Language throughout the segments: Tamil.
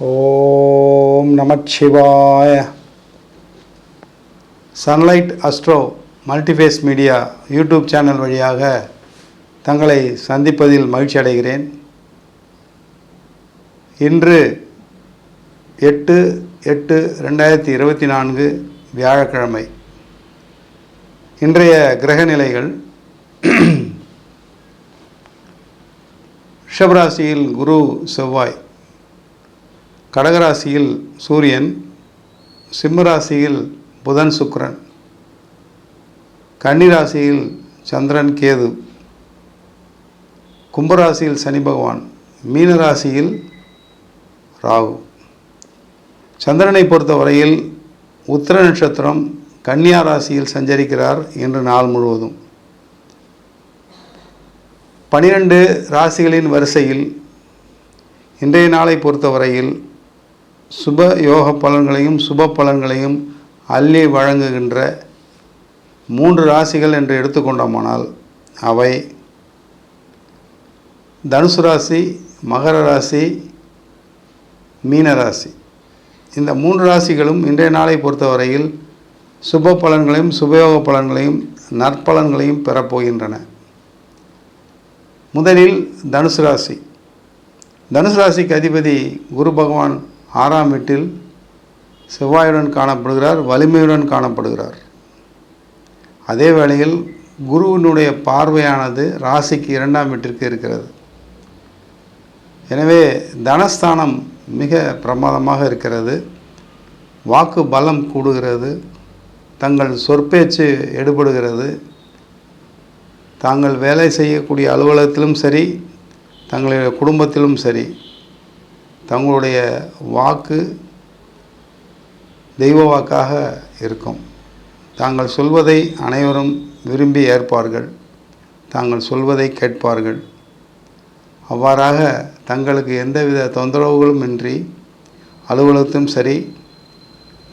ஓம் நமச்சிவாய. Sunlight Astro Multiphase Media YouTube channel வழியாக தங்களை சந்திப்பதில் மகிழ்ச்சி அடைகிறேன். இன்று எட்டு எட்டு ரெண்டாயிரத்தி இருபத்தி நான்கு வியாழக்கிழமை. இன்றைய கிரக நிலைகள் ரிஷபராசியில் குரு செவ்வாய். கடகராசியில் சூரியன் சிம்மராசியில் புதன் சுக்கரன் கன்னிராசியில் சந்திரன் கேது கும்பராசியில் சனி பகவான் மீனராசியில் ராகு. சந்திரனை பொறுத்தவரையில் உத்திர நட்சத்திரம் கன்னியா ராசியில் சஞ்சரிக்கிறார் இன்று நாள் முழுவதும். பனிரெண்டு ராசிகளின் வரிசையில் இன்றைய நாளை பொறுத்தவரையில் சுப யோக பலன்களையும் சுப பலன்களையும் அள்ளி வழங்குகின்ற மூன்று ராசிகள் என்று எடுத்துக்கொண்டோமானால் அவை தனுசு ராசி மகர ராசி மீன ராசி. இந்த மூன்று ராசிகளும் இன்றைய நாளை பொறுத்தவரையில் சுப பலன்களையும் சுபயோக பலன்களையும் நற்பலன்களையும் பெறப்போகின்றன. முதலில் தனுசு ராசி. தனுசு ராசிக்கு அதிபதி குரு பகவான் ஆறாம் வீட்டில் செவ்வாயுடன் காணப்படுகிறார் வலிமையுடன் காணப்படுகிறார். அதே வேளையில் குருவினுடைய பார்வையானது ராசிக்கு இரண்டாம் வீட்டிற்கு இருக்கிறது. எனவே தனஸ்தானம் மிக பிரமாதமாக இருக்கிறது. வாக்கு பலம் கூடுகிறது. தங்கள் சொற்பேச்சு எடுபடுகிறது. தாங்கள் வேலை செய்யக்கூடிய அலுவலகத்திலும் சரி தங்களுடைய குடும்பத்திலும் சரி தங்களுடைய வாக்கு தெய்வ வாக்காக இருக்கும். தாங்கள் சொல்வதை அனைவரும் விரும்பி ஏற்பார்கள். தாங்கள் சொல்வதை கேட்பார்கள். அவ்வாறாக தங்களுக்கு எந்தவித தொந்தரவுகளும் இன்றி அலுவலகத்திலும் சரி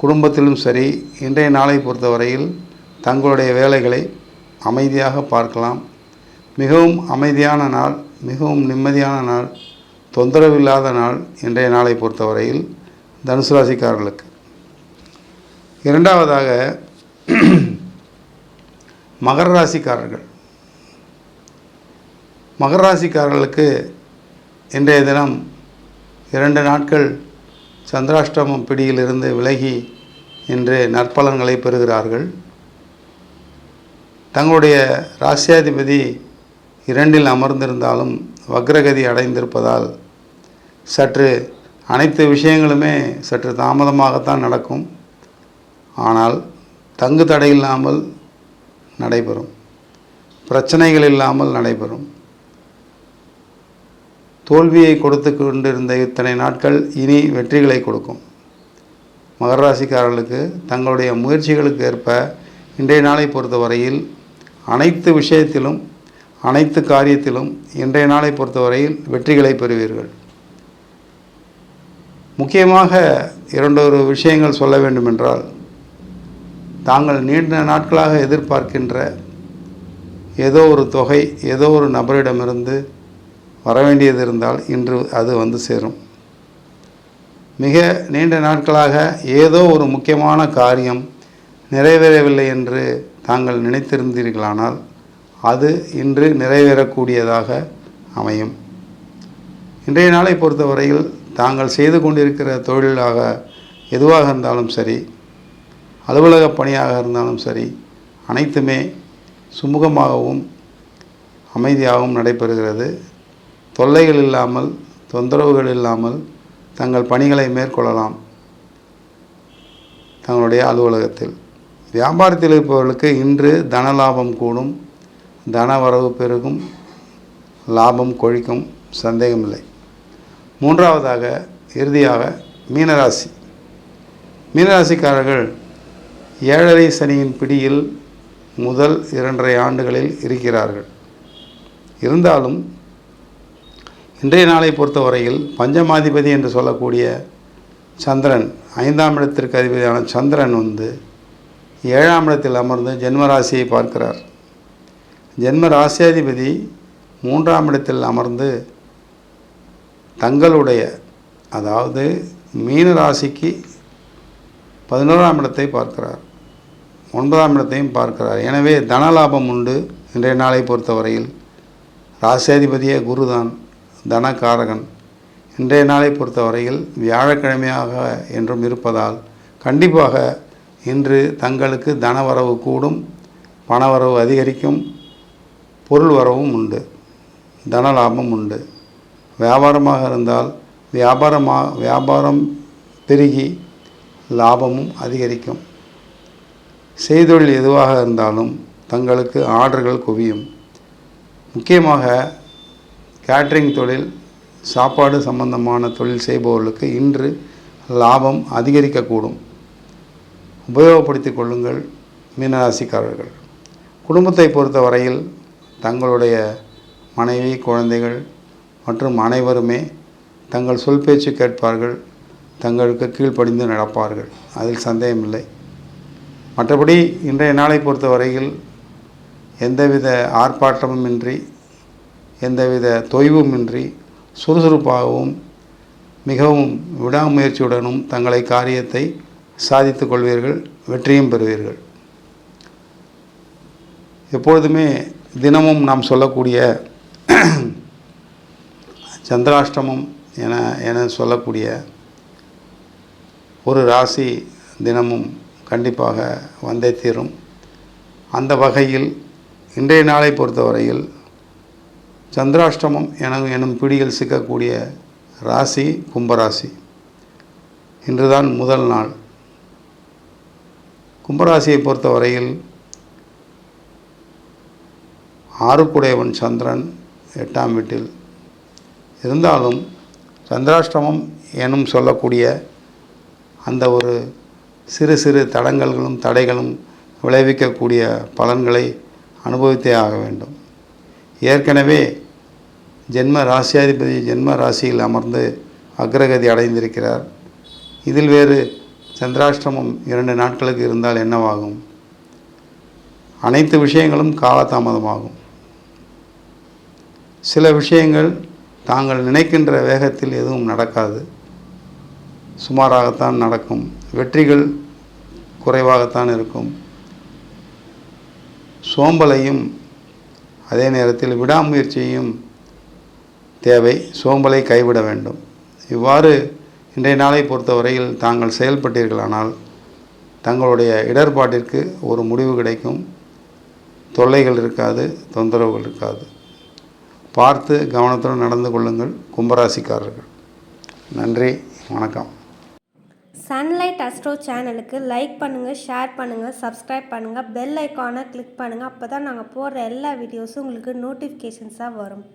குடும்பத்திலும் சரி இன்றைய நாளை பொறுத்தவரையில் தங்களுடைய வேலைகளை அமைதியாக பார்க்கலாம். மிகவும் அமைதியான நாள் மிகவும் நிம்மதியான நாள். தொந்தரவு இல்லாத நாள் இன்றைய நாளை பொறுத்தவரையில் தனுசு ராசிக்காரர்களுக்கு. இரண்டாவதாக மகர ராசிக்காரர்கள். மகர ராசிக்காரர்களுக்கு இன்றைய தினம் இரண்டு நாட்கள் சந்திராஷ்டமம் பிடியிலிருந்து விலகி இன்று நற்பலன்களை பெறுகிறார்கள். தங்களுடைய ராசியாதிபதி இரண்டில் அமர்ந்திருந்தாலும் வக்ரகதி அடைந்திருப்பதால் சற்று அனைத்து விஷயங்களுமே சற்று தாமதமாகத்தான் நடக்கும். ஆனால் தங்கு தடை இல்லாமல் நடைபெறும். பிரச்சனைகள் இல்லாமல் நடைபெறும். தோல்வியை கொடுத்து கொண்டிருந்த இத்தனை நாட்கள் இனி வெற்றிகளை கொடுக்கும். மகர ராசிக்காரர்களுக்கு தங்களுடைய முயற்சிகளுக்கு ஏற்ப இன்றைய நாளை பொறுத்தவரையில் அனைத்து விஷயத்திலும் அனைத்து காரியத்திலும் இன்றைய நாளை பொறுத்தவரையில் வெற்றிகளை பெறுவீர்கள். முக்கியமாக இரண்டொரு விஷயங்கள் சொல்ல வேண்டுமென்றால் தாங்கள் நீண்ட நாட்களாக எதிர்பார்க்கின்ற ஏதோ ஒரு தொகை ஏதோ ஒரு நபரிடமிருந்து வர வேண்டியது இருந்தால் இன்று அது வந்து சேரும். மிக நீண்ட நாட்களாக ஏதோ ஒரு முக்கியமான காரியம் நிறைவேறவில்லை என்று தாங்கள் நினைத்திருந்தீர்களானால் அது இன்று நிறைவேறக்கூடியதாக அமையும். இன்றைய நாளை பொறுத்தவரையில் தாங்கள் செய்து கொண்டிருக்கிற தொழிலாக எதுவாக இருந்தாலும் சரி அலுவலக பணியாக இருந்தாலும் சரி அனைத்துமே சுமூகமாகவும் அமைதியாகவும் நடைபெறுகிறது. தொல்லைகள் இல்லாமல் தொந்தரவுகள் இல்லாமல் தங்கள் பணிகளை மேற்கொள்ளலாம். தங்களுடைய அலுவலகத்தில் வியாபாரத்தில் இருப்பவர்களுக்கு இன்று தன லாபம் கூடும் தன வரவு பெருகும் லாபம் கொழிக்கும் சந்தேகமில்லை. மூன்றாவதாக இறுதியாக மீனராசி. மீனராசிக்காரர்கள் ஏழரை சனியின் பிடியில் முதல் இரண்டரை ஆண்டுகளில் இருக்கிறார்கள். இருந்தாலும் இன்றைய நாளை பொறுத்தவரையில் பஞ்சமாதிபதி என்று சொல்லக்கூடிய சந்திரன் ஐந்தாம் இடத்திற்கு அதிபதியான சந்திரன் வந்து ஏழாம் இடத்தில் அமர்ந்து ஜென்மராசியை பார்க்கிறார். ஜென்ம ராசியாதிபதி மூன்றாம் இடத்தில் அமர்ந்து தங்களுடைய அதாவது மீன ராசிக்கு பதினோராம் இடத்தை பார்க்கிறார். ஒன்பதாம் இடத்தையும் பார்க்கிறார். எனவே தனலாபம் உண்டு. இன்றைய நாளை பொறுத்தவரையில் ராசியாதிபதியே குருதான் தனகாரகன். இன்றைய நாளை பொறுத்தவரையில் வியாழக்கிழமையாக என்றும் இருப்பதால் கண்டிப்பாக இன்று தங்களுக்கு தனவரவு கூடும் பணவரவு அதிகரிக்கும் பொருள் வரவும் உண்டு தனலாபம் உண்டு. வியாபாரமாக இருந்தால் வியாபாரமாக வியாபாரம் பெருகி லாபமும் அதிகரிக்கும். செய்தொழில் எதுவாக இருந்தாலும் தங்களுக்கு ஆர்டர்கள் குவியும். முக்கியமாக கேட்ரிங் தொழில் சாப்பாடு சம்பந்தமான தொழில் செய்பவர்களுக்கு இன்று லாபம் அதிகரிக்கக்கூடும். உபயோகப்படுத்திக் கொள்ளுங்கள் மீனராசிக்காரர்கள். குடும்பத்தை பொறுத்த வரையில் தங்களுடைய மனைவி குழந்தைகள் மற்றும் அனைவருமே தங்கள் சொல் பேச்சு கேட்பார்கள் தங்களுக்கு கீழ்ப்படிந்து நடப்பார்கள். அதில் சந்தேகமில்லை. மற்றபடி இன்றைய நாளை பொறுத்த வரையில் எந்தவித ஆர்ப்பாட்டமுமின்றி எந்தவித தொய்வுமின்றி சுறுசுறுப்பாகவும் மிகவும் விடாமுயற்சியுடனும் தங்களை காரியத்தை சாதித்து கொள்வீர்கள் வெற்றியும் பெறுவீர்கள். எப்பொழுதுமே தினமும் நாம் சொல்லக்கூடிய சந்திராஷ்டமம் என என சொல்லக்கூடிய ஒரு ராசி தினமும் கண்டிப்பாக வந்தே தீரும். அந்த வகையில் இன்றைய நாளை பொறுத்தவரையில் சந்திராஷ்டமம் என எனும் பிடியில் சிக்கக்கூடிய ராசி கும்பராசி. இன்றுதான் முதல் நாள். கும்பராசியை பொறுத்தவரையில் ஆறுக்குடையவன் சந்திரன் எட்டாம் வீட்டில் இருந்தாலும் சந்திராஷ்டமம் எனும் சொல்லக்கூடிய அந்த ஒரு சிறு சிறு தடங்கல்களும் தடைகளும் விளைவிக்கக்கூடிய பலன்களை அனுபவித்தே ஆக வேண்டும். ஏற்கனவே ஜென்ம ராசியாதிபதி ஜென்ம ராசியில் அமர்ந்து அக்ரகதி அடைந்திருக்கிறார். இதில் வேறு சந்திராஷ்டமம் இரண்டு நாட்களுக்கு இருந்தால் என்னவாகும்? அனைத்து விஷயங்களும் காலதாமதமாகும். சில விஷயங்கள் தாங்கள் நினைக்கின்ற வேகத்தில் எதுவும் நடக்காது. சுமாராகத்தான் நடக்கும். வெற்றிகள் குறைவாகத்தான் இருக்கும். சோம்பலையும் அதே நேரத்தில் விடாமுயற்சியும் தேவை. சோம்பலை கைவிட வேண்டும். இவ்வாறு இன்றைய நாளை பொறுத்தவரையில் தாங்கள் செயல்பட்டீர்களானால் தங்களுடைய இடர்பாட்டிற்கு ஒரு முடிவு கிடைக்கும். தொல்லைகள் இருக்காது தொந்தரவுகள் இருக்காது. பார்த்து கவனத்துடன் நடந்து கொள்ளுங்கள் கும்பராசிக்காரர்கள். நன்றி வணக்கம். சன்லைட் அஸ்ட்ரோ சேனலுக்கு லைக் பண்ணுங்கள் ஷேர் பண்ணுங்கள் சப்ஸ்கிரைப் பண்ணுங்கள் பெல் ஐக்கானை கிளிக் பண்ணுங்கள் அப்போ தான் நாங்கள் போடுற எல்லா வீடியோஸும் உங்களுக்கு நோட்டிஃபிகேஷன்ஸாக வரும்.